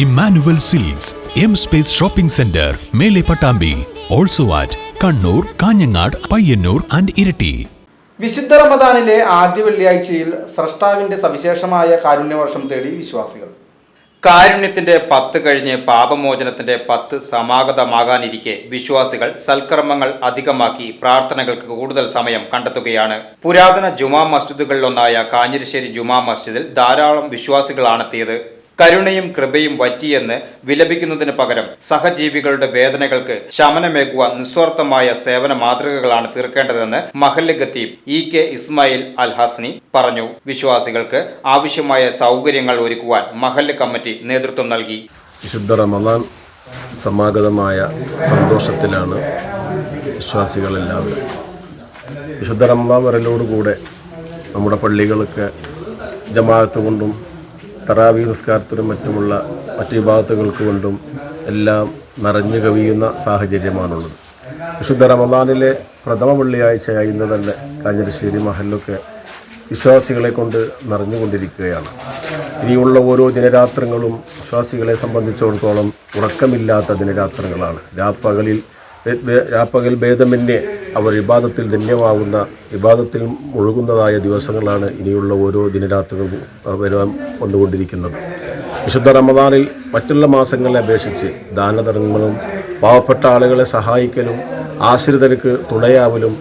Emmanuel silks M space shopping centre മേലെ Pattambi also at Kannur Kanhangad Payyanur and Iritty. വിശുദ്ധ റമദാനിലെ ആദ്യ വെള്ളിയാഴ്ചയിൽ സ്രഷ്ടാവിന്റെ സവിശേഷമായ കാരുണ്യവർഷം തേടി വിശ്വാസികൾ. കാരുണ്യത്തിന്റെ പത്ത് കഴിഞ്ഞ് പാപമോചനത്തിന്റെ പത്ത് സമാഗതമാകാനിരിക്കെ വിശ്വാസികൾ സൽക്കർമ്മങ്ങൾ അധികമാക്കി പ്രാർത്ഥനകൾക്ക് കൂടുതൽ സമയം കണ്ടെത്തുകയാണ്. പുരാതന ജുമാ മസ്ജിദുകളിലൊന്നായ കാഞ്ഞിരശ്ശേരി ജുമാ മസ്ജിദിൽ ധാരാളം വിശ്വാസികളാണെത്തിയത് കരുണയും കൃപയും വറ്റിയെന്ന് വിലപിക്കുന്നതിന് പകരം സഹജീവികളുടെ വേദനകൾക്ക് ശമനമേകുക നിസ്വാർത്ഥമായ സേവന മാതൃകകളാണ് തീർക്കേണ്ടതെന്ന് മഹല്ല് ഖത്തീബ് ഇ കെ ഇസ്മായിൽ അൽ ഹസ്നി പറഞ്ഞു. വിശ്വാസികൾക്ക് ആവശ്യമായ സൗകര്യങ്ങൾ ഒരുക്കുവാൻ മഹല്ല് കമ്മിറ്റി നേതൃത്വം നൽകി. വിശുദ്ധ റമദാൻ സമാഗതമായ സന്തോഷത്തിലാണ് വിശ്വാസികളെല്ലാവരും. വിശുദ്ധ റമദാൻ വരലോടുകൂടെ നമ്മുടെ പള്ളികളൊക്കെ ജമാഅത്ത് കൊണ്ടും തറാവി നിസ്കാരത്തിനും മറ്റുമുള്ള മറ്റു വിഭാഗത്തുകൾക്ക് കൊണ്ടും എല്ലാം നിറഞ്ഞു കവിയുന്ന സാഹചര്യമാണുള്ളത്. വിശുദ്ധ റമദാനിലെ പ്രഥമ വെള്ളിയാഴ്ചയായി ഇന്ന് തന്നെ കാഞ്ഞിരശ്ശേരി മഹലിലൊക്കെ വിശ്വാസികളെ കൊണ്ട് നിറഞ്ഞുകൊണ്ടിരിക്കുകയാണ്. ഇനിയുള്ള ഓരോ ദിനരാത്രങ്ങളും വിശ്വാസികളെ സംബന്ധിച്ചിടത്തോളം ഉറക്കമില്ലാത്ത ദിനരാത്രങ്ങളാണ്. രാപ്പകലിൽ രാപ്പകൽ ഭേദമന്യേ അവർ വിവാദത്തിൽ ധന്യമാകുന്ന വിവാദത്തിൽ മുഴുകുന്നതായ ദിവസങ്ങളാണ് ഇനിയുള്ള ഓരോ ദിനരാത്രങ്ങളും വരാൻ വന്നുകൊണ്ടിരിക്കുന്നത്. വിശുദ്ധ റമദാനിൽ മറ്റുള്ള മാസങ്ങളെ അപേക്ഷിച്ച് ദാനധർമ്മങ്ങളും പാവപ്പെട്ട ആളുകളെ സഹായിക്കലും ആശ്രിതർക്ക് തുണയാവലും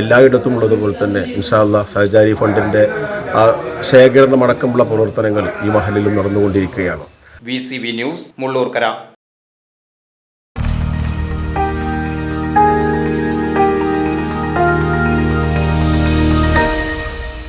എല്ലായിടത്തും ഉള്ളതുപോലെ തന്നെ ഇൻഷാല്ല സഹചാരി ഫണ്ടിന്റെ ആ ശേഖരണമടക്കമുള്ള പ്രവർത്തനങ്ങൾ ഈ മഹലിലും നടന്നുകൊണ്ടിരിക്കുകയാണ്. V C V news Mullurkara.